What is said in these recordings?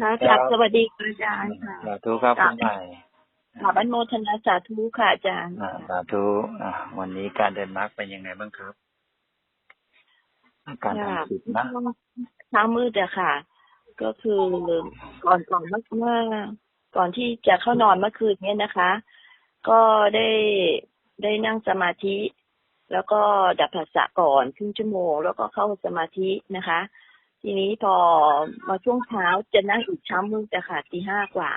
ค่ะกลับสวัสดีค่ะอาจารย์ค่ะสาธุครับคุณใหม่กลับอนโมทนาสาธุค่ะอาจารย์อ่าสาธุอ่าวันนี้การเดินมรรคเป็นยังไงบ้างครับ การทำจิตนะเช้ามืดอะค่ะ ก็คือก่อนก่อนเมื่อเมื่อก่อนที่จะเข้านอนเมื่อคืนเนี้ยนะคะ ก็ได้ได้นั่งสมาธิ แล้วก็ดับผัสสะก่อนครึ่งชั่วโมง แล้วก็เข้าสมาธินะคะ ทีนี้พอมาช่วงเช้าจะนั่งอีกเช้ามืดอะค่ะตีห้ากว่า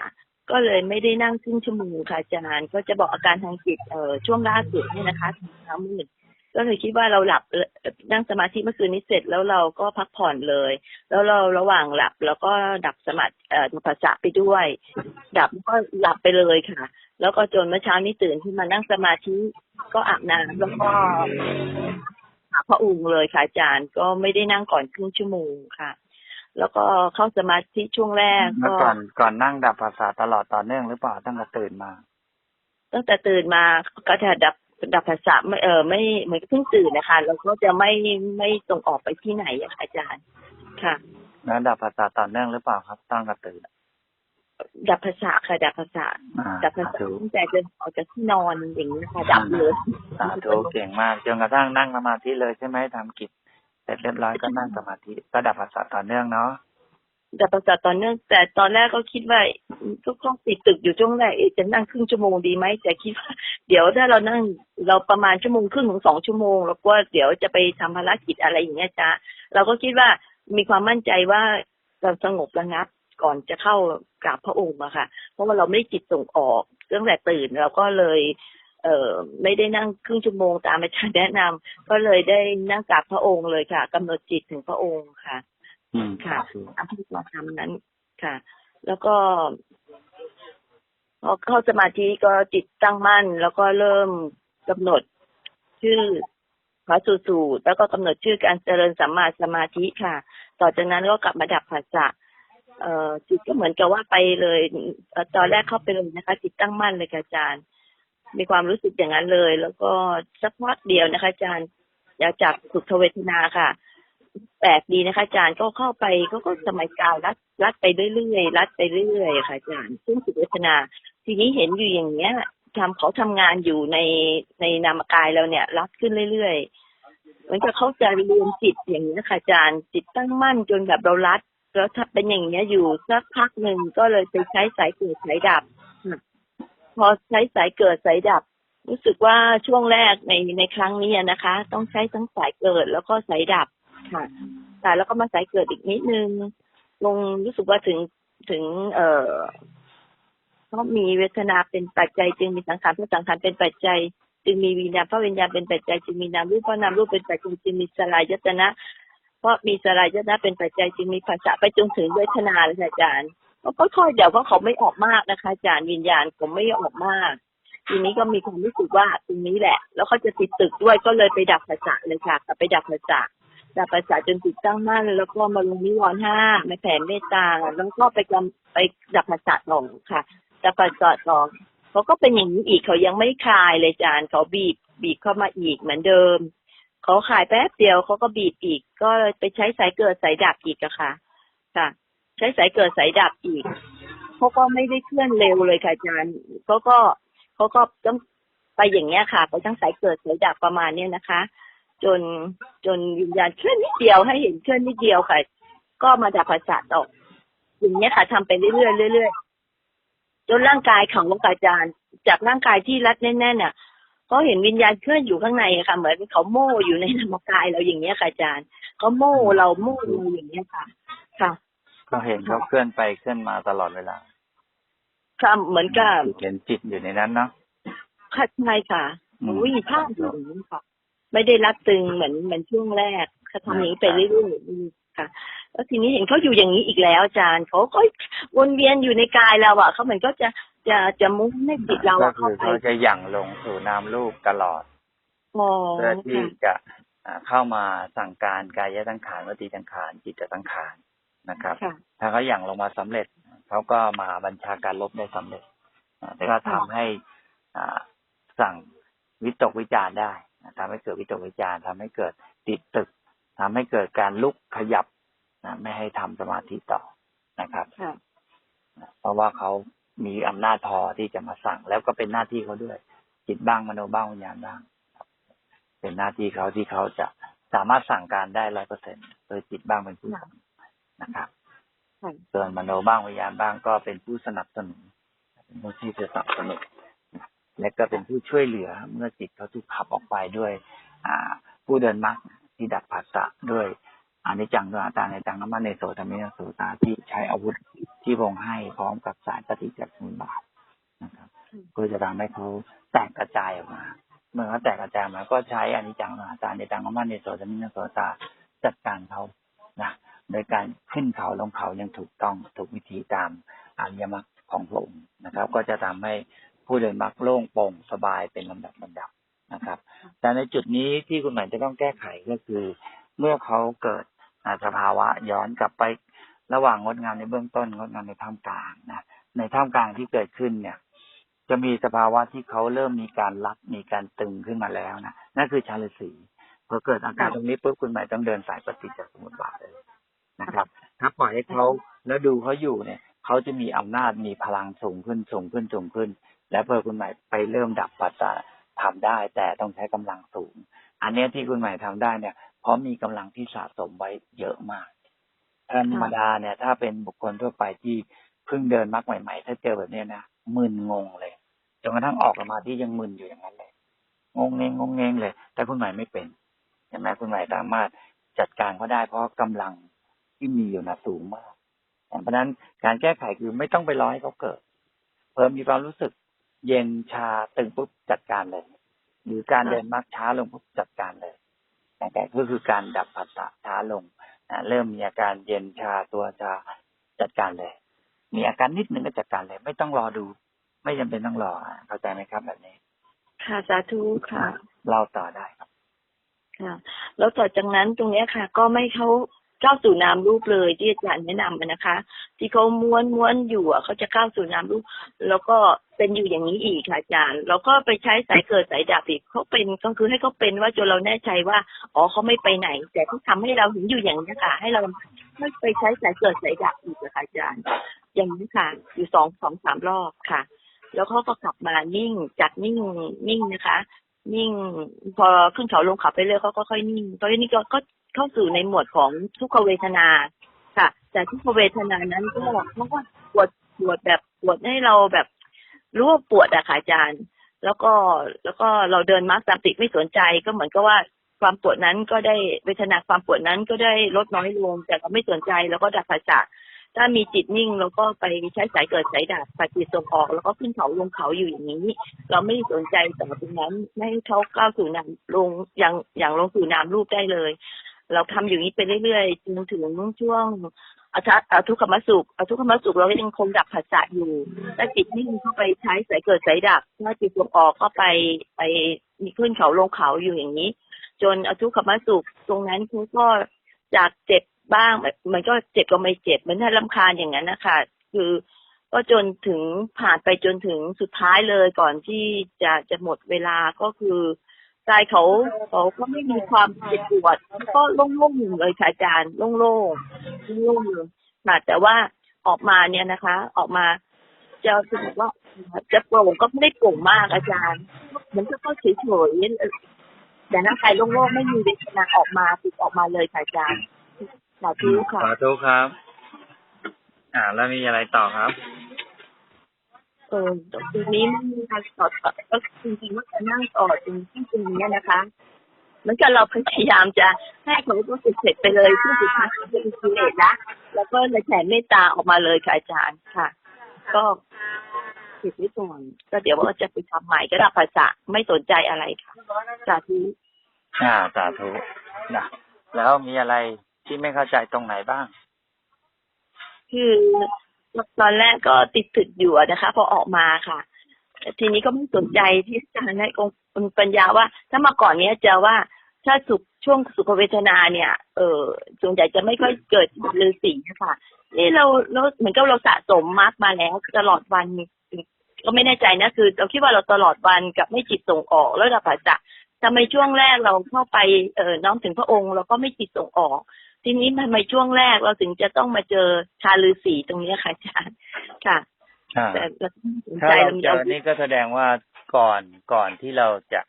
ก็เลยไม่ได้นั่งครึ่งชั่วโมงค่ะอาจารย์ก็จะบอกอาการทางจิตเอ่อช่วงล่าสุดเนี่ยนะคะเช้ามืดก็เลยคิดว่าเราหลับนั่งสมาธิเมื่อคืนนี้เสร็จแล้วเราก็พักผ่อนเลย แล้วเราระหว่างหลับแล้วก็ดับสมาธิเอ่อภาษะไปด้วย ดับก็หลับไปเลยค่ะ แล้วก็จนเมื่อเช้านี้ตื่นขึ้นมานั่งสมาธิก็อาบน้ำแล้วก็าพระองค์เลยค่ะอาจารย์ก็ไม่ได้นั่งก่อนครึ่งชั่วโมงค่ะ แล้วก็เข้าสมาธิช่วงแรกเมื่อก็ก่อนก่อนนั่งดับภาษาตลอดต่อเนื่องหรือเปล่าตั้งแต่ตื่นมา ตั้งแต่ตื่นมาก็จะดับดับภาษาไม่เออไม่เหมือนเพิ่งตื่นนะคะแล้วก็จะไม่ไม่ส่งออกไปที่ไหนอะค่ะอาจารย์ค่ะแล้วดับภาษาต่อเนื่องหรือเปล่าครับตั้งแต่ตื่น ดับภาษาค่ะดับภาษาอ่าดับภาสาษาธุตั้งแต่เดินออกจากที่นอนอย่างนี้นะคะดับเลยสาธุเก่งมากจนกระทั่งนั่งสมาธิเลยใช่ไหมทำกิจเสร็จเรียบร้อยก็นั่งสมาธิก็ดับภาษาต่อเนื่องเนาะดับภาษาตอนเนื่อง แต่ตอนแรกก็คิดว่าทุกห้องติดตึกอยู่ช่วงแรกเอ๊ะจะนั่งครึ่งชั่วโมงดีไหมแต่คิดว่าเดี๋ยวถ้าเรานั่งเราประมาณชั่วโมงครึ่งถึงสองชั่วโมง แล้วก็เดี๋ยวจะไปทำภารกิจอะไรอย่างเงี้ยจ้าเราก็คิดว่ามีความมั่นใจว่าเราสงบระงับ ก่อนจะเข้ากราบพระองค์อะค่ะ เพราะว่าเราไม่ได้จิตส่งออกตั้งแต่ตื่นเราก็เลย เอ่อไม่ได้นั่งครึ่งชั่วโมงตามอาจารย์แนะนำก็เลยได้นั่งกราบพระองค์เลยค่ะกำหนดจิตถึงพระองค์ค่ะ อืมค่ะสาธุตามที่เราทำนั้นค่ะ แล้วก็พอเข้าสมาธิก็จิตตั้งมั่น แล้วก็เริ่มกำหนดชื่อพระสูสูตรแล้วก็กำหนดชื่อการเจริญสัมมาสมาธิค่ะ ต่อจากนั้นก็กลับมาดับผัสสะ เอ่อจิตก็เหมือนกับว่าไปเลยเออตอนแรกเข้าไปเลยนะคะ จิตตั้งมั่นเลยค่ะอาจารย์ มีความรู้สึกอย่างนั้นเลย แล้วก็สักพักเดียวนะคะ อาจารย์อยากจากสุขเวทนาค่ะแปลกดีนะคะ อาจารย์ก็เข้าไปก็ก็สมัยกาวรัดรัดไปเรื่อยๆรัดไปเรื่อยๆค่ะอาจารย์ซึ่งสุขเวทนา ทีนี้เห็นอยู่อย่างเงี้ยทำเขาทำงานอยู่ในในนามกายเราเนี่ย รัดขึ้นเรื่อยๆเหมือนกับเข้าใจะรวมจิตอย่างนี้ยค่ะอาจารย์จิตตั้งมั่นจนแบบเรารัด แล้วถ้าเป็นอย่างเงี้ยอยู่สักพักหนึ่งก็เลยไปใช้สายเกิดสายดับ พอใช้สายเกิดสายดับ รู้สึกว่าช่วงแรกในในครั้งนี้นะคะ ต้องใช้ทั้งสายเกิดแล้วก็สายดับค่ะแต่แล้วก็มาสายเกิดอีกนิดนึงลงรู้สึกว่าถึงถึง เอ่อเพราะมีเวทนาเป็นปัจจัย จึงมีสังขารเพราะสังขารเป็นปัจจัย จึงมีวิญญาณเพราะวิญญาณเป็นปัจจัยจึงมีนามรูปเพราะนามรูปเป็นปัจจัยจึงมีสลายยตนะ เพราะมีสลายยนะเป็นปัจจัยจึงมีภาษาไปจนถึงเวทนาเลยอาจารย์ก็ค่อยเดี๋ยวเพราะเขาไม่ออกมากนะคะอาจารย์วิญญาณผมไม่ออกมาก ทีนี้ก็มีความรู้สึกว่าตรงนี้แหละ แล้วเขาจะติดตึกด้วยก็เลยไปดับภาษาเลยค่ะกับไปดับภาษาดับภาษาจนจิตตั้งมั่น แล้วก็มาลงนิวรณ์ห้ามาแผ่เมตตาแล้วก็ไปกำไปดับภาษาต่อค่ะดับภาษาต่อเขาก็เป็นอย่างนี้อีกเขายังไม่คลายเลยอาจารย์เขาบีบบีบเข้ามาอีกเหมือนเดิม เขาขายแป๊บเดียวเขาก็บีบอีก ก็เลยไปใช้สายเกิดสายดับอีกอะค่ะ ค่ะ ใช้สายเกิดสายดับอีกเขาก็ไม่ได้เคลื่อนเร็วเลยค่ะอาจารย์เขาก็เขาก็ต้องไปอย่างเงี้ยค่ะ ไปทั้งสายเกิดสายดับประมาณเนี้ยนะคะ จนจนวิญญาณเคลื่อนนิดเดียวให้เห็นเคลื่อนนิดเดียวค่ะ ก็มาดับภาษาตกอย่างเงี้ยค่ะทำไปเรื่อยๆเรื่อยๆจนร่างกายของหลวงตาอาจารย์ จากร่างกายที่รัดแน่นๆน่ะ ก็เห็นวิญญาณเคลื่อนอยู่ข้างในอะค่ะ เหมือนเขาโม่อยู่ในธรรมกายเราอย่างเงี้ยค่ะอาจารย์เขาโม่เราโม่เราอย่างเงี้ยค่ะ ค่ะ ก็เห็นเขาเคลื่อนไปเคลื่อนมาตลอดเวลาค่ะเหมือนกับเห็นจิตอยู่ในนั้นเนาะค่ะใช่ค่ะอืมอุ้ยภาพอย่างนี้ค่ะ ไม่ได้รัดตึงเหมือนเหมือนช่วงแรกเขาทำอย่างนี้ไปเรื่อยๆอืมค่ะแล้วทีนี้เห็นเขาอยู่อย่างนี้อีกแล้วอาจารย์เขาก็วนเวียนอยู่ในกายเราอะเขาเหมือนก็จะ จะจะมุ่งให้จิตเราก็อะคืเข้าอไปเขาจะหยั่งลงสู่นามรูปตลอดอ๋อเพื่อที่ค่ะจะอ่าเข้ามาสั่งการกายสังขารวจีสังขารจิตสังขารนะครับค่ะถ้าเขาหยั่งลงมาสำเร็จเขาก็มาบัญชาการลบได้สำเร็จอ่าแต่ก็ทำให้อ่าสั่งวิตกวิจารณ์ได้นะทำให้เกิดวิตกวิจารณ์ทำให้เกิดติดตึกทำให้เกิดการลุกขยับนะไม่ให้ทำสมาธิต่อนะครับค่ะเพราะว่าเขา มีอำนาจพอที่จะมาสั่ง แล้วก็เป็นหน้าที่เขาด้วยจิตบ้างมโนบ้างวิญญาณบ้างครับเป็นหน้าที่เขาที่เขาจะสามารถสั่งการได้ร้อยเปอร์เซ็นโดยจิตบ้างเป็นผู้สั่งนะครับค่ะส่วนมโนบ้างวิญญาณบ้างก็เป็นผู้สนับสนุนเป็นผู้ที่จะสนับสนุนนะและก็เป็นผู้ช่วยเหลือเมื่อจิตเขาถูกขับออกไปด้วย อ่า ผู้เดินมรรคที่ดับผัสสะด้วย อานิจจังตัวตาในจังน้ำมันในโสธรรมินโสตาที่ใช้อาวุธที่พระองค์ให้พร้อมกับสายปฏิจจสมุปบาทนะครับอืมเพื่อจะทำให้เขาแตกกระจายออกมาเมื่อเขาแตกกระจายมาก็ใช้อานิจจังตัวตาในจังน้ำมันในโสธรรมินโสตาจัดการเขานะโดยการขึ้นเขาลงเขายังถูกต้องถูกวิธีตามอริยมรรคของพระองค์นะครับ ก็จะทำให้ผู้เดินมรรคโล่งโปร่งสบายเป็นลำดับลำดับนะครับ แต่ในจุดนี้ที่คุณหมายจะต้องแก้ไขก็คือ เมื่อเขาเกิดอ่า สภาวะย้อนกลับไประหว่างงดงามในเบื้องต้นงดงามในท่ามกลางนะในท่ามกลางที่เกิดขึ้นเนี่ย จะมีสภาวะที่เขาเริ่มมีการรัดมีการตึงขึ้นมาแล้วนะนั่นคือชาลสีพอเกิดอาการตรงนี้ปุ๊บคุณหมายต้องเดินสายปฏิจจสมุปบาทเลยนะครับ ถ้าปล่อยให้เขาแล้วดูเขาอยู่เนี่ยเขาจะมีอำนาจมีพลังสูงขึ้นสูงขึ้นสูงขึ้น และเพื่อคุณหมายไปเริ่มดับปัสสะทำได้ แต่ต้องใช้กำลังสูง อันนี้ที่คุณหมายทำได้เนี่ย ราะมีกำลังที่สะสมไว้เยอะมากธรรมดาเนี่ย ถ้าเป็นบุคคลทั่วไปที่เพิ่งเดินมักใหม่ ๆ ถ้าเจอแบบเนี้ยนะมึนงงเลยจนกระทั่งออกมาที่ยังมึนอยู่อย่างนั้นเลยงงเงงงงเงงเลย แต่คุณหมายไม่เป็นใช่ไหมคุณหมายสามารถจัดการเขาได้ เพราะกำลังที่มีอยู่นะสูงมากเพราะฉะนั้นการแก้ไขคือไม่ต้องไปรอให้เขาเกิด เพิ่มมีความรู้สึกเย็นชาตึงปุ๊บจัดการเลย หรือการค่ะเดินมักช้าลงปุ๊บจัดการเลย แต่ก็คือการดับผัสสะช้าลงนะเริ่มมีอาการเย็นชาตัวชาจัดการเลย มีอาการนิดนึงก็จัดการเลย ไม่ต้องรอดู ไม่จำเป็นต้องรออะเข้าใจไหมครับแบบนี้ ค่ะสาธุค่ะ เราต่อได้ครับค่ะแล้วต่อจากนั้นตรงเนี้ยค่ะ ก็ไม่เขา เข้าสู่นามรูปเลยที่อาจารย์แนะนำนะคะ ที่เขาม้วนม้วนอยู่อะเขาจะเข้าสู่นามรูป แล้วก็เป็นอยู่อย่างนี้อีกค่ะอาจารย์แล้วก็ไปใช้สายเกิดสายดับอีกเขาเป็นก็คือให้เขาเป็นว่าจนเราแน่ใจว่าอ๋อเขาไม่ไปไหน แต่ที่ทำให้เราเห็นอยู่อย่างนี้ค่ะ ให้เราไม่ไปใช้สายเกิดสายดับอีกค่ะอาจารย์ อย่างนี้ค่ะ อยู่สองสองสามรอบค่ะ แล้วเขาก็กลับมานิ่งจากนิ่งนิ่งนะคะ นิ่งพอขึ้นเขาลงเขาไปเรื่อยเขาก็ค่อยนิ่งตอนนี้ก็ก็ เข้าสู่ในหมวดของทุกขเวทนาค่ะ แต่ทุกขเวทนานั้นก็เขาก็ปวดปวดแบบปวดให้เราแบบรู้ว่าปวดอะค่ะอาจารย์ แล้วก็แล้วก็เราเดินมาร์กสติไม่สนใจก็เหมือนกับว่าความปวดนั้นก็ได้เวทนาความปวดนั้นก็ได้ลดน้อยลง แต่ก็ไม่สนใจแล้วก็ดับภาษาถ้ามีจิตนิ่งเราก็ไปใช้สายเกิดสายดับปฏิส่งออก แล้วก็ขึ้นเขาลงเขาอยู่อย่างนี้ เราไม่ได้สนใจต่อตรงนั้นไม่ให้เขาก้าวสู่นามลงอย่างอย่างลงสู่นามรูปได้เลย เราทำอย่างนี้ไปเรื่อยๆจนถึงช่วงอทุอทุกขมสุขอทุกขมสุขเราก็ยังคงดับผัสสะอยู่ถ้าจิตนิ่งเข้าไปใช้สายเกิดสายดับถ้าจิตลงออกก็ไปไปมีขึ้นเขาลงเขาอยู่อย่างนี้ จนอทุกขมสุขตรงนั้นเขาก็จากเจ็บบ้างมันก็เจ็บก็ไม่เจ็บเหมือนถ้าลำคาญอย่างนั้นนะคะคือก็จนถึงผ่านไปจนถึงสุดท้ายเลยก่อนที่จะจะหมดเวลาก็คือ กายเขาเขาก็ไม่มีความเจ็บปวดก็โล่งๆเลยค่ะอาจารย์โล่งๆโล่งๆเลยค่ะแต่ว่าออกมาเนี่ยนะคะ ออกมาจะคือบอกว่าจะโปร่งก็ไม่ได้โปร่งมากอาจารย์เหมันก็เฉยๆแต่ร่างกายโล่งๆไม่มีเวทนาออกมาติดออกมาเลยค่ะอาจารย์สาธุค่ะสาธุครับ อ่า แล้วมีอะไรต่อครับ เออทีนี้ไม่มีการต่อต่อก็จริงๆว่าจะนั่งต่อตรงที่ตรงนี้นะคะเหมือนกับเราพยายามจะให้เขารู้สึกเสร็จไปเลยที่สุดท้ายเขาเป็นกิเลสละแล้วก็เลยแผ่เมตตาออกมาเลยค่ะอาจารย์ค่ะ ก็ติดไว้ก่อนก็เดี๋ยวว่าจะไปทำใหม่ก็รับภาษาไม่สนใจอะไรค่ะสาธุอ่าสาธุนะแล้วมีอะไรที่ไม่เข้าใจตรงไหนบ้าง คือ ตอนแรกก็ติดถึกอยู่นะคะ พอออกมาค่ะทีนี้ก็ไม่สนใจที่อาจารย์ให้องค์ปัญญาว่า ถ้ามาก่อนเนี้ยจะว่าถ้าสุขช่วงสุขเวทนาเนี่ย เออส่วนใหญ่จะไม่ค่อยเกิดฤาษีค่ะนี่เราเราเหมือนกับเราสะสมมากมาแล้วตลอดวันก็ไม่แน่ใจนะคือเราคิดว่าเราตลอดวันกับไม่จิตส่งออกแล้วเราภาษาทำไมช่วงแรกเราเข้าไปเออน้อมถึงพระองค์เราก็ไม่จิตส่งออก ทีนี้ทำไมช่วงแรกเราถึงจะต้องมาเจอชาลือสีตรงเนี้ยค่ะอาจารย์ค่ะอ่าแต่เราต้องสนถ้าใจเราเราเจอนี่ก็แสดงว่าก่อนก่อนที่เราจะ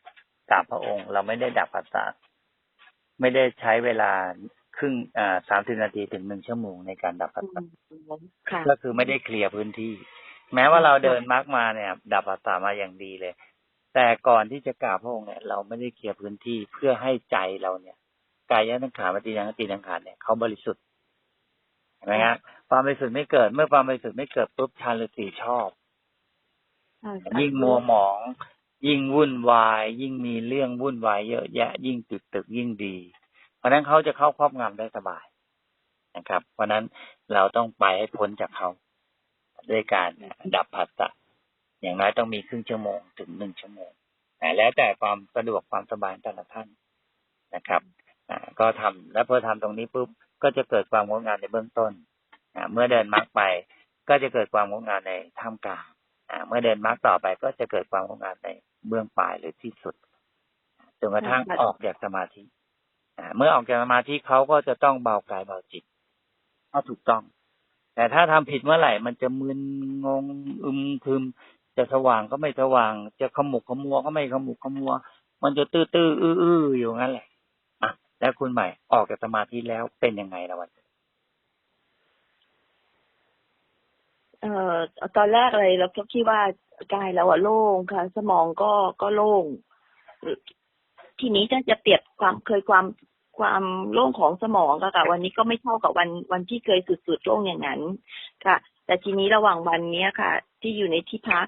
กราบพระองค์ เราไม่ได้ดับปัสสาวะไม่ได้ใช้เวลาครึ่งอ่าสามสิบนาทีถึงหนึ่งชั่วโมงในการดับปัสสาวะค่ะก็คือไม่ได้เคลียร์พื้นที่ แม้ว่าเราเดินมาร์กมาเนี่ย ดับปัสสาวะมาอย่างดีเลย แต่ก่อนที่จะกราบพระองค์เนี่ย เราไม่ได้เคลียร์พื้นที่เพื่อให้ใจเราเนี่ย กายยันขามาตียังตีนังขานเนี่ยเขาบริสุทธิ์เห็นไหมฮะความบริสุทธิ์ไม่เกิด เมื่อความบริสุทธิ์ไม่เกิดปุ๊บชาลสีชอบ ยิ่งมัวหมอง ยิ่งวุ่นวาย ยิ่งมีเรื่องวุ่นวายเยอะแยะ ยิ่งติดตึกยิ่งดี เพราะฉะนั้นเขาจะเข้าครอบงำได้สบายนะครับ เพราะฉะนั้นเราต้องไปให้พ้นจากเขาด้วยการดับผัสสะอย่างน้อยต้องมีครึ่งชั่วโมงถึงหนึ่งชั่วโมงอ่าแล้วแต่ความสะดวกความสบายแต่ละท่านนะครับอ่า ก็ทำแล้วพอทำตรงนี้ปุ๊บก็จะเกิดความงดงามในเบื้องต้นอ่าเมื่อเดินมรรคไป ก็จะเกิดความงดงามในท่ามกลางอ่าเมื่อเดินมรรคต่อไปก็จะเกิดความงดงามในเบื้องปลายหรือที่สุดจนกระทั่งออกจากสมาธิอ่าเมื่อออกจากสมาธิเขาก็จะต้องเบากายเบาจิตก็ถูกต้อง แต่ถ้าทำผิดเมื่อไหร่ มันจะมึนงงอึมครึม จะสว่างก็ไม่สว่าง จะขมุกขมัวก็ไม่ขมุกขมัว มันจะตื้อตื้ออื้ออื้ออยู่งั้นแหละอะ แล้วคุณใหม่ออกจากสมาธิแล้วเป็นยังไงละวันเอ่อตอนแรกเลยเราคิดว่ากายเราอะโล่งค่ะ สมองก็ก็โล่ง ทีนี้ถ้าจะเปรียบความเคยความความโล่งของสมองก็ค่ะวันนี้ก็ไม่เท่ากับวันวันที่เคยสุดๆโล่งอย่างนั้น ค่ะ แต่ทีนี้ระหว่างวันเนี้ยค่ะ ที่อยู่ในที่พัก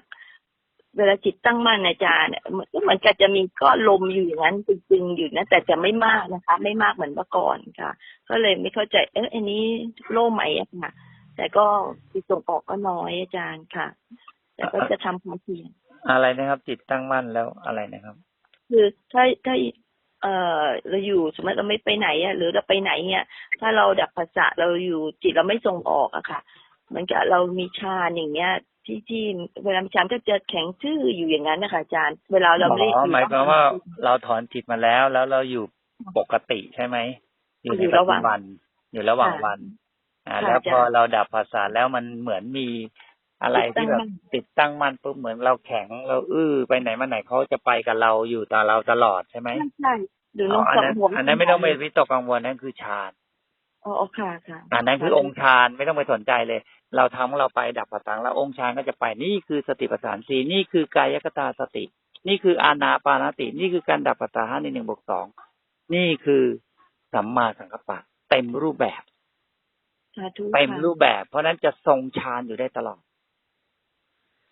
เวลาจิตตั้งมั่นอาจารย์เนี่ยมันก็เหมือนกับจะมีก้อนลมอยู่อย่างนั้นจริงๆอยู่นะแต่จะไม่มากนะคะ ไม่มากเหมือนเมื่อก่อนค่ะ ก็เลยไม่เข้าใจ เอ๊ะอันนี้โล่งไหมอะค่ะ แต่ก็จิตส่งออกก็น้อยอาจารย์ค่ะ แต่ก็จะทำความเพียรอะไรนะครับ จิตตั้งมั่นแล้วอะไรนะครับ คือถ้าถ้าเอ่อเราอยู่สมมติเราไม่ไปไหนอะหรือเราไปไหนเนี่ยถ้าเราดับภาษาเราอยู่จิตเราไม่ส่งออกอะค่ะ เหมือนกับเรามีฌานอย่างเงี้ย ที่ที่เวลามีฌานก็จะแข็งชื่ออยู่อย่างนั้นนะคะอาจารย์ เวลาเราไม่ได้อ๋อหมายความว่าเราถอนจิตมาแล้วแล้วเราอยู่ปกติใช่ไหมอยู่ในอยู่ปัจระหจุว่างบัน อยู่ระหว่างค่ะวัน อ่าค่ะแล้วอาจารย์พอเราดับภาษาแล้วมันเหมือนมีอะไรติดตั้ที่งแบบมั่นติดตั้งมั่นปุ๊บเหมือนเราแข็งเราอื้อไปไหนมาไหนเขาจะไปกับเราอยู่ต่อเราตลอดใช่ไหมใช่ใช่หรืออ๋น้อองอันสองนั้นหัวอันนั้นไม่ต้องไปวิตกกังวลนั่นคือฌานอ๋ออ๋อค่ะค่ะอันนั้นคือองค์ฌานไม่ต้องไปสนใจเลย เราทำของเราไปดับภาษาแล้วองค์ฌานก็จะไปนี่คือสติปัฏฐานสี่นี่คือกายคตาสติ นี่คืออานาปานสติ นี่คือการดับปัสสาวะในหนึ่งบวกสองนี่คือสัมมาสังกัปปะเต็มรูปแบบสาธุเต็มค่ะรูปแบบ เพราะฉะนั้นจะทรงฌานอยู่ได้ตลอด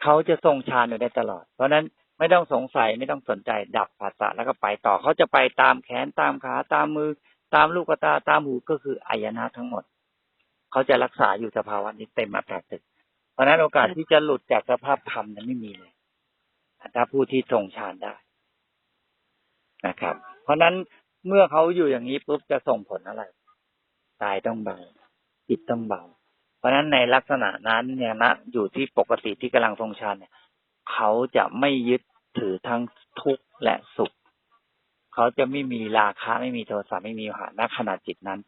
เขาจะทรงฌานอยู่ได้ตลอด เพราะฉะนั้นไม่ต้องสงสัยไม่ต้องสนใจดับภาษาแล้วก็ไปต่อเขาจะไปตามแขนตามขาตามมือ ตามลูกตาตามหูก็คืออายนะทั้งหมด เขาจะรักษาอยู่สภาวะนี้เต็มอัตราตึก เพราะฉะนั้นโอกาสที่จะหลุดจากสภาพธรรมนั้นไม่มีเลยถ้าผู้ที่ทรงฌานได้นะครับ เพราะฉะนั้นเมื่อเขาอยู่อย่างนี้ปุ๊บจะส่งผลอะไรกายต้องเบาจิตต้องเบา เพราะฉะนั้นในลักษณะนั้นเนี่ยนะอยู่ที่ปกติที่กำลังทรงฌานเนี่ยเขาจะไม่ยึดถือทั้งทุกข์และสุข เขาจะไม่มีราคะไม่มีโทสะไม่มีหาณขณะจิตนั้น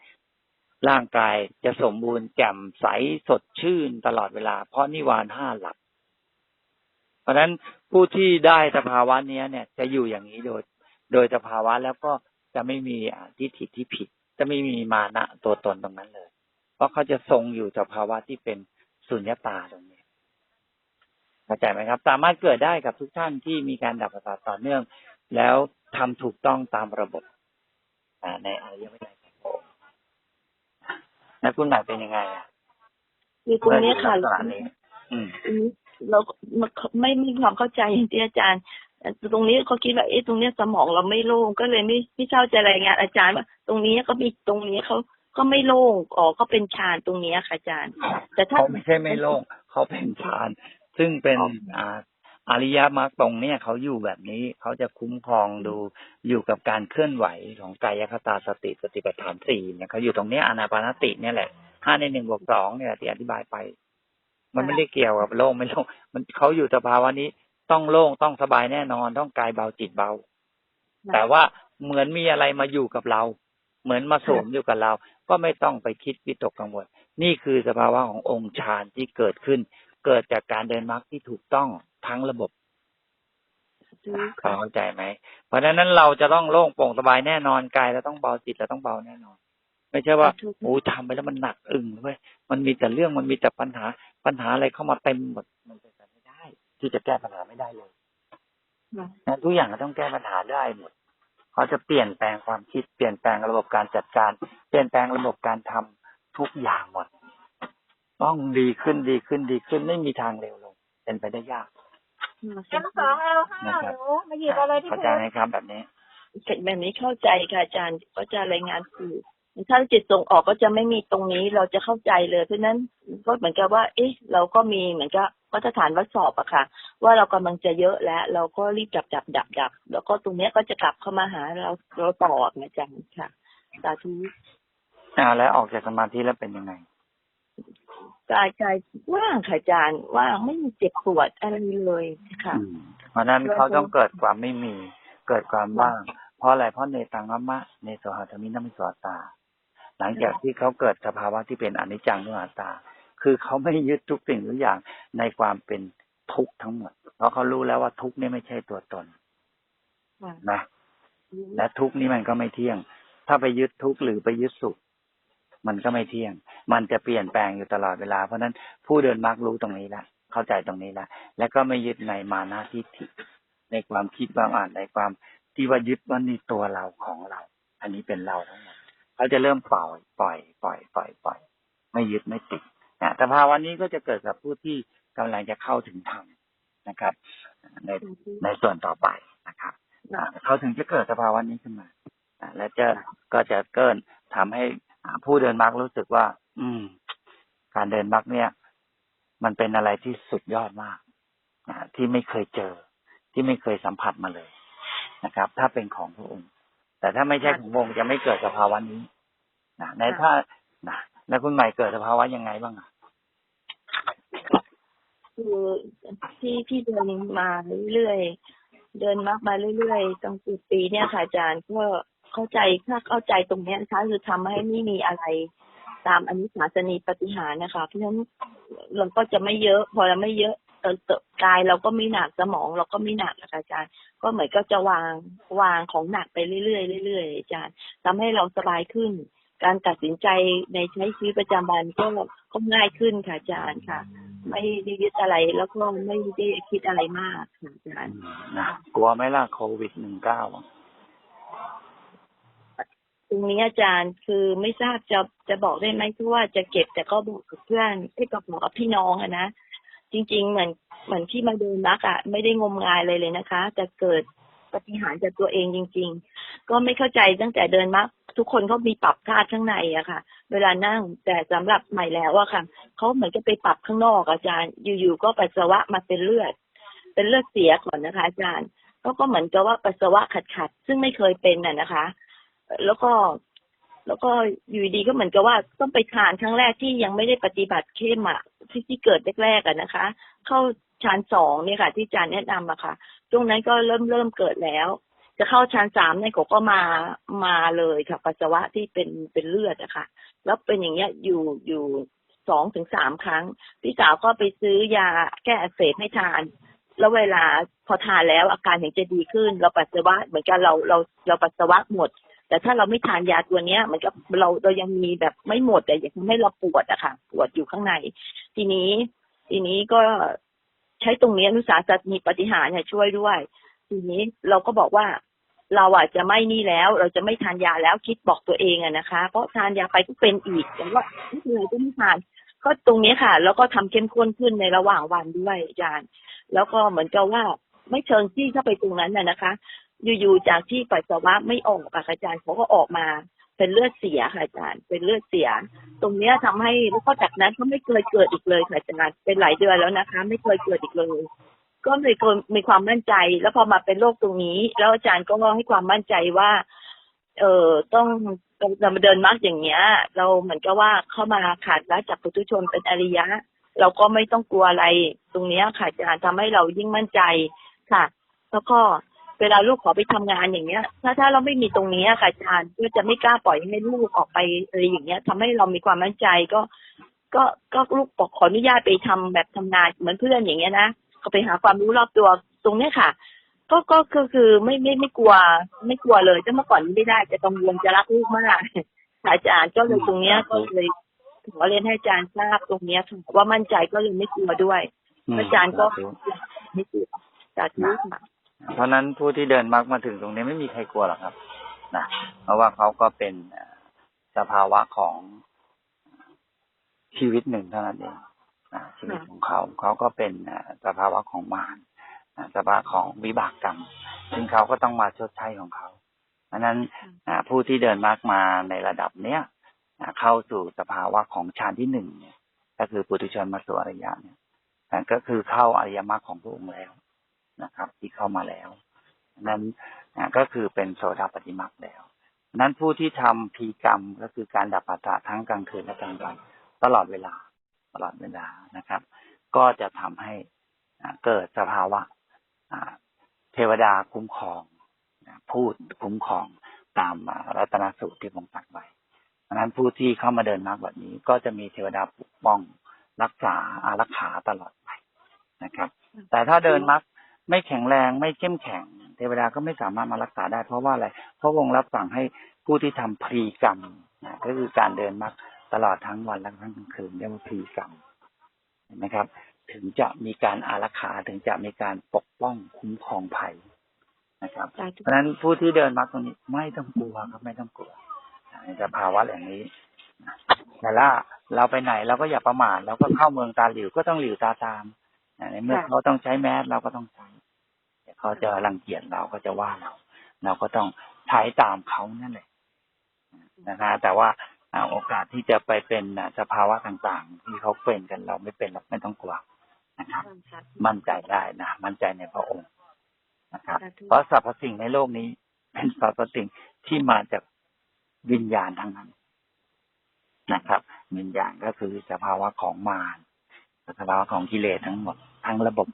ร่างกายจะสมบูรณ์แจ่มใสสดชื่นตลอดเวลา เพราะนิวรณ์ห้าหลับ เพราะฉะนั้นผู้ที่ได้สภาวะนี้เนี่ย จะอยู่อย่างนี้โดย โดยสภาวะแล้วก็จะไม่มีทิฏฐิที่ผิด จะไม่มีมานะตัวตนตรงนั้นเลย เพราะเขาจะทรงอยู่สภาวะที่เป็นสุญญตาตรงนี้เข้าใจไหมครับ สามารถเกิดได้กับทุกท่านที่มีการดับประสาทต่อเนื่อง แล้วทำถูกต้องตามระบบในอริยวินัยของพรค แล้วคุณหมายเป็นยังไงอะคือตรงเนี้ยค่ะเมื่ออยู่ลักษณะนี้ อืมอืมเราไม่ไม่มีความเข้าใจอย่างที่อาจารย์เอ่อตรงนี้เขาคิดว่าเอ๊ะตรงเนี้ยสมองเราไม่โล่งก็เลยไม่ไม่เช่าจะรายงานอาจารย์ว่าตรงนี้ก็มีตรงนี้เขาก็ไม่โล่งอ๋อก็เป็นฌานตรงเนี้ยค่ะอาจารย์ แต่ถ้าเขาไม่ใช่ไม่โล่งเขาเป็นฌานซึ่งเป็นอ๋ออ่า อริยมรรคตรงเนี่ยเขาอยู่แบบนี้เขาจะคุ้มครองดูอยู่กับการเคลื่อนไหวของกายคตาสติสติปัฏฐานสี่เนี่ยเขาอยู่ตรงเนี้ยอานาปานสติเนี่ยแหละห้าในหนึ่งบวกสองเนี่ยที่อธิบายไป มันไม่ได้เกี่ยวกับโล่งไม่โล่งมันเขาอยู่สภาวะนี้ต้องโล่งต้องสบายแน่นอนต้องกายเบาจิตเบา แต่ว่าเหมือนมีอะไรมาอยู่กับเรา เหมือนมาสวมอยู่กับเรา ก็ไม่ต้องไปคิดวิตกกังวลนี่คือสภาวะขององค์ฌานที่เกิดขึ้น เกิดจากการเดินมรรคที่ถูกต้องทั้งระบบถูกค่ะเข้าใจไหม เพราะฉะนั้นเราจะต้องโล่งโปร่งสบายแน่นอนกายเราต้องเบาจิตเราต้องเบาแน่นอน ไม่ใช่ว่าถูกโอ้ยทำไปแล้วมันหนักอึ้งเว้ยมันมีแต่เรื่องมันมีแต่ปัญหาปัญหาอะไรเข้ามาเต็มหมดมันเป็นไปไม่ได้ ที่จะแก้ปัญหาไม่ได้เลยค่ะนะทุกอย่างก็ต้องแก้ปัญหาได้หมดเขาจะเปลี่ยนแปลงความคิดเปลี่ยนแปลงระบบการจัดการ เปลี่ยนแปลงระบบการทำทุกอย่างหมด ต้องดีขึ้นดีขึ้นดีขึ้นไม่มีทางเร็วลง เป็นไปได้ยากเอ็มสองเอลห้าหนูมาหยิบเอาเลยที่เข้าพื้ใจนไหมครับแบบนี้แบบนี้เข้าใจค่ะอาจารย์ก็จะรายงานสื่อถ้าจิตส่งออกก็จะไม่มีตรงนี้เราจะเข้าใจเลยเพราะฉะนั้นก็เหมือนกับว่า เอ๊ะ เราก็มีเหมือนกับมาตรฐานวัดสอบอะค่ะ ว่าเรากำลังจะเยอะแล้ว เราก็รีบดับดับดับดับแล้วก็ตรงเนี้ยก็จะกลับเข้ามาหาเราเราต่ออาจารย์ค่ะสาธุอ่าแล้วออกจากสมาธิแล้วเป็นยังไง กายกายว่างค่ะอาจารย์ว่างไม่มีเจ็บปวดอะไรเลยค่ะเพราะฉะนั้นเขาต้องเกิดความไม่มี เกิดความว่าง เพราะอะไรเพราะเนตังมะมะเนโสหัตมินามิสวตา หลังจากที่เขาเกิดสภาวะที่เป็นอนิจจังทุกขังตา คือเขาไม่ยึดทุกสิ่งทุกอย่างในความเป็นทุกข์ทั้งหมด เพราะเขารู้แล้วว่าทุกข์นี่ไม่ใช่ตัวตนค่ะนะและทุกข์นี่มันก็ไม่เที่ยง ถ้าไปยึดทุกข์หรือไปยึดสุข มันก็ไม่เที่ยง มันจะเปลี่ยนแปลงอยู่ตลอดเวลา เพราะฉะนั้นผู้เดินมรรครู้ตรงนี้แล้วเข้าใจตรงนี้แล้วแล้วก็ไม่ยึดในมานาทิฏฐิในความคิดบางอ่านในความที่ว่ายึดว่านี่ตัวเราของเรา อันนี้เป็นเราทั้งหมดเขาจะเริ่มปล่อยปล่อย ปล่อย ปล่อย ปล่อย ไม่ยึดไม่ติดนะแต่ภาวะนี้ก็จะเกิดกับผู้ที่กำลังจะเข้าถึงธรรมนะครับ ในในส่วนต่อไปนะครับอ่าเขาถึงจะเกิดสภาวะนี้ขึ้นมาอ่าและจะก็จะเกินทำให้อ่า ผู้เดินมรรครู้สึกว่า อืม การเดินมรรคเนี่ย มันเป็นอะไรที่สุดยอดมากอ่าที่ไม่เคยเจอ ที่ไม่เคยสัมผัสมาเลยนะครับ ถ้าเป็นของพระองค์ แต่ถ้าไม่ใช่ของพระองค์จะไม่เกิดสภาวะนี้นะในถ้านะแล้วคุณใหม่เกิดสภาวะยังไงบ้างอะคือที่ที่เดินมาเรื่อยๆเดินมากมาเรื่อยๆตั้งสิบปีเนี่ยค่ะอาจารย์ก็ เข้าใจถ้าเข้าใจตรงนี้นะคะคือทำให้ไม่มีอะไรตามอนิสาสนีปฏิหารนะคะ เพราะฉะนั้นเราก็จะไม่เยอะ พอเราไม่เยอะเติมเติมกายเราก็ไม่หนักสมอง เราก็ไม่หนักอาจารย์ ก็เหมือนก็จะวางวางของหนักไปเรื่อยๆเรื่อยๆอาจารย์ทำให้เราสบายขึ้น การตัดสินใจในใช้ชีวิตประจำวันก็ก็ง่ายขึ้นค่ะอาจารย์ค่ะ ไม่ได้ยึดอะไรแล้วก็ไม่ได้คิดอะไรมากค่ะอาจารย์นะกลัวไหมล่ะโควิดหนึ่งเก้า ตรงนี้อาจารย์คือไม่ทราบจะจะบอกได้ไหมที่ว่าจะเก็บแต่ก็บอกกับเพื่อนที่ก็บอกกับพี่น้องอะนะจริง ๆ เหมือนเหมือนที่มาเดินนักอะไม่ได้งมงายเลยเลยนะคะ แต่เกิดปฏิหารจากตัวเองจริง ๆ ก็ไม่เข้าใจตั้งแต่เดินมักทุกคนเขามีปรับธาตุข้างในอะค่ะ เวลานั่งแต่สำหรับใหม่แล้วอะค่ะเขาเหมือนจะไปปรับข้างนอกอาจารย์ อยู่ๆก็ปัสสาวะมาเป็นเลือด เป็นเลือดเสียก่อนนะคะ อาจารย์แล้วก็เหมือนกับว่าปัสสาวะขัดๆซึ่งไม่เคยเป็นน่ะนะคะ แล้วก็ แล้วก็อยู่ดีก็เหมือนกับว่าต้องไปทานครั้งแรกที่ยังไม่ได้ปฏิบัติเข้มอะที่ที่เกิดแรกๆอะนะคะ เข้าฌานสองเนี่ยค่ะ ที่อาจารย์แนะนำอะค่ะตรงนั้นก็เริ่มเริ่มเกิดแล้ว จะเข้าฌานสามเนี่ยเขาก็มามาเลยค่ะปัสสาวะที่เป็นเป็นเลือดอะค่ะ แล้วเป็นอย่างเงี้ยอยู่อยู่สองถึงสามครั้ง พี่สาวก็ไปซื้อยาแก้อักเสบให้ทาน แล้วเวลาพอทานแล้วอาการถึงจะดีขึ้น เราปัสสาวะเหมือนกันเราเราเราปัสสาวะหมด แต่ถ้าเราไม่ทานยาตัวเนี้ยมือนกับเราเรายังมีแบบไม่หมดแต่ยังทำให้เราปวดอะค่ะ ปวดอยู่ข้างใน ทีนี้ ทีนี้ก็ใช้ตรงนี้อนุสาสนีปฏิหารเนี่ยช่วยด้วย ทีนี้เราก็บอกว่าเราอะจะไม่นี่แล้ว เราจะไม่ทานยาแล้วคิดบอกตัวเองอะนะคะ เพราะทานยาไปก็เป็นอีกแต่ว่าไม่เป็นไรก็ไม่ทานก็ตรงนี้ค่ะ แล้วก็ทำเข้มข้นขึ้นในระหว่างวันด้วยอาจารย์ แล้วก็เหมือนกับว่าไม่เชิงที่เข้าไปตรงนั้นน่ะนะคะ อยู่ๆจากที่ปัสสาวะไม่ออกอะค่ะอาจารย์เขาก็ออกมาเป็นเลือดเสียค่ะอาจารย์ เป็นเลือดเสีย ตรงเนี้ยทำให้แล้วก็จากนั้นก็ไม่เคยเกิดอีกเลยค่ะอาจารย์เป็นหลายเดือนแล้วนะคะ ไม่เคยเกิดอีกเลย ก็เลยมีความมั่นใจ แล้วพอมาเป็นโรคตรงนี้ แล้วอาจารย์ก็ให้ความมั่นใจว่า เออต้องเรามาเดินมากอย่างเงี้ย เราเหมือนกับว่าเข้ามาขาดละจากปุถุชนเป็นอริยะ เราก็ไม่ต้องกลัวอะไร ตรงเนี้ยค่ะอาจารย์ทำให้เรายิ่งมั่นใจค่ะ แล้วก็ เวลาลูกขอไปทำงานอย่างเงี้ย ถ้าถ้าเราไม่มีตรงนี้อะค่ะอาจารย์ก็จะไม่กล้าปล่อยให้ลูกออกไปอะไรอย่างเงี้ยทำให้เรามีความมั่นใจก็ ก็ก็ลูกบอกขออนุญาตไปทำแบบทำงานเหมือนเพื่อนอย่างเงี้ยนะก็ไปหาความรู้รอบตัวตรงเนี้ยค่ะ ก็ก็ก็คือไม่ไม่ไม่กลัว ไม่กลัวเลยถ้าเมื่อก่อนนี้ไม่ได้จะกังวลจะรักลูกมากอาจารย์ก็เลยตรงเนี้ยก็เลยขอเรียนให้อาจารย์ทราบตรงเนี้ยค่ะว่ามั่นใจก็เลยไม่กลัวด้วยมอาจารย์ก็สธุไม่กลัวสาธุค่ะ เพราะฉะนั้นผู้ที่เดินมรรคมาถึงตรงนี้ไม่มีใครกลัวหรอกครับนะเพราะว่าเขาก็เป็นเอ่อสภาวะของชีวิตหนึ่งเท่านั้นเองนะชีวิตของเขาเขาก็เป็นเอ่อสภาวะของมารนะสภาวะของวิบากกรรม ซึ่งเขาก็ต้องมาชดใช้ของเขา เพราะฉะนั้นอ่าผู้ที่เดินมรรคมาในระดับเนี้ยอ่าเข้าสู่สภาวะของฌานที่หนึ่งเนี่ย ก็คือปุถุชนมาสู่อริยะเนี่ยอ่าก็คือเข้าอริยมรรคของพระองค์แล้ว นะครับ ที่เข้ามาแล้วนั้นก็คือเป็นโสดาปฏิมาคแล้ว นั้นผู้ที่ทำพีกรรมก็คือการดับปัสสะทั้งกลางคืนและกลางวันตลอดเวลาตลอดเวลานะครับ ก็จะทำให้เกิดสภาวะเทวดาคุ้มครองพูดคุ้มครองตามรัตนสูตรที่ผมตัดไว้เพราะฉะนั้นผู้ที่เข้ามาเดินมรรคแบบนี้ ก็จะมีเทวดาปกป้องรักษาอารักขาตลอดไปนะครับ แต่ถ้าเดินมรรค ไม่แข็งแรงไม่เข้มแข็ง เทวดาก็ไม่สามารถมารักษาได้ เพราะว่าอะไร เพราะวงรับสั่งให้ผู้ที่ทำพรีกรรมนะก็คือการเดินมรรคตลอดทั้งวันและทั้งกลางคืนเรียกว่าพรีกรรมเห็นไหมครับ ถึงจะมีการอารักขาถึงจะมีการปกป้องคุ้มครองภัยนะครับสาธุเพราะฉะนั้นผู้ที่เดินมรรคตรงนี้ไม่ต้องกลัวครับไม่ต้องกลัวในสภาวะอย่างนี้แต่ละเราไปไหนเราก็อย่าประมาทเราก็เข้าเมืองตาหลิวก็ต้องหลิวตาตาม ในเมื่อเขาต้องใช้แมสเราก็ต้องใช้เขาจะรังเกียจเราก็จะว่าเรา เราก็ต้องใช้ตามเขานั่นแหละนะคะ แต่ว่าอ่าโอกาสที่จะไปเป็นอ่าสภาวะต่างๆ ที่เขาเป็นกันเราไม่เป็นเราไม่ต้องกลัวนะครับ มั่นใจได้นะมั่นใจในพระองค์นะครับสาธุเพราะสรรพสิ่งในโลกนี้ เป็นสรรพสิ่งที่มาจากวิญญาณทั้งนั้นนะครับ วิญญาณก็คือสภาวะของมาร สภาวะของกิเลสทั้งหมดทั้งระบบ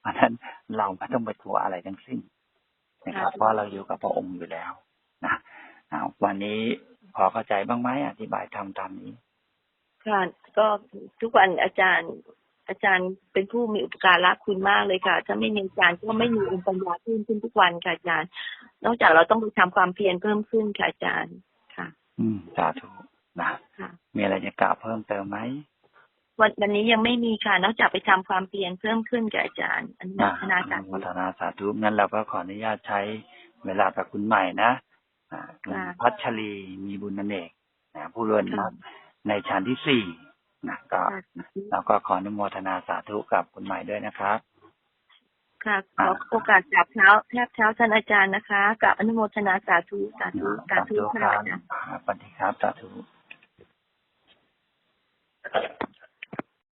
เพราะฉะนั้นเราไม่ต้องไปกลัวอะไรทั้งสิ้นนะครับเพราะเราอยู่กับพระองค์อยู่แล้วนะอ่าวันนี้พอเข้าใจบ้างไหมอธิบายทำตามนี้ค่ะก็ทุกวันอาจารย์ อาจารย์เป็นผู้มีอุปการะคุณมากเลยค่ะ ถ้าไม่มีอาจารย์ก็ไม่มีองค์ปัญญาเพิ่มขึ้นทุกวันค่ะอาจารย์ นอกจากเราต้องไปทำความเพียรเพิ่มขึ้นค่ะอาจารย์ค่ะ อืมสาธุนะค่ะมีอะไรจะกล่าวเพิ่มเติมไหม วันวันนี้ยังไม่มีค่ะนอกจากไปทำความเพียรเพิ่มขึ้นกับอาจารย์อนุโมทนาสาธุอนุโมทนาสาธุงั้นเราก็ขออนุญาตใช้เวลากับคุณใหม่นะคุณพัชรีมีบุญนันเอกผู้เร่วนับในชั้นที่สี่นะก็เราก็ขออนุโมทนาสาธุกับคุณใหม่ด้วยนะครับค่ะขอโอกาสกราบเท้าแทบเท้าท่านอาจารย์นะคะกับอนุโมทนาสาธุสาธุสาธุค่ะสวัสดีครับสาธุ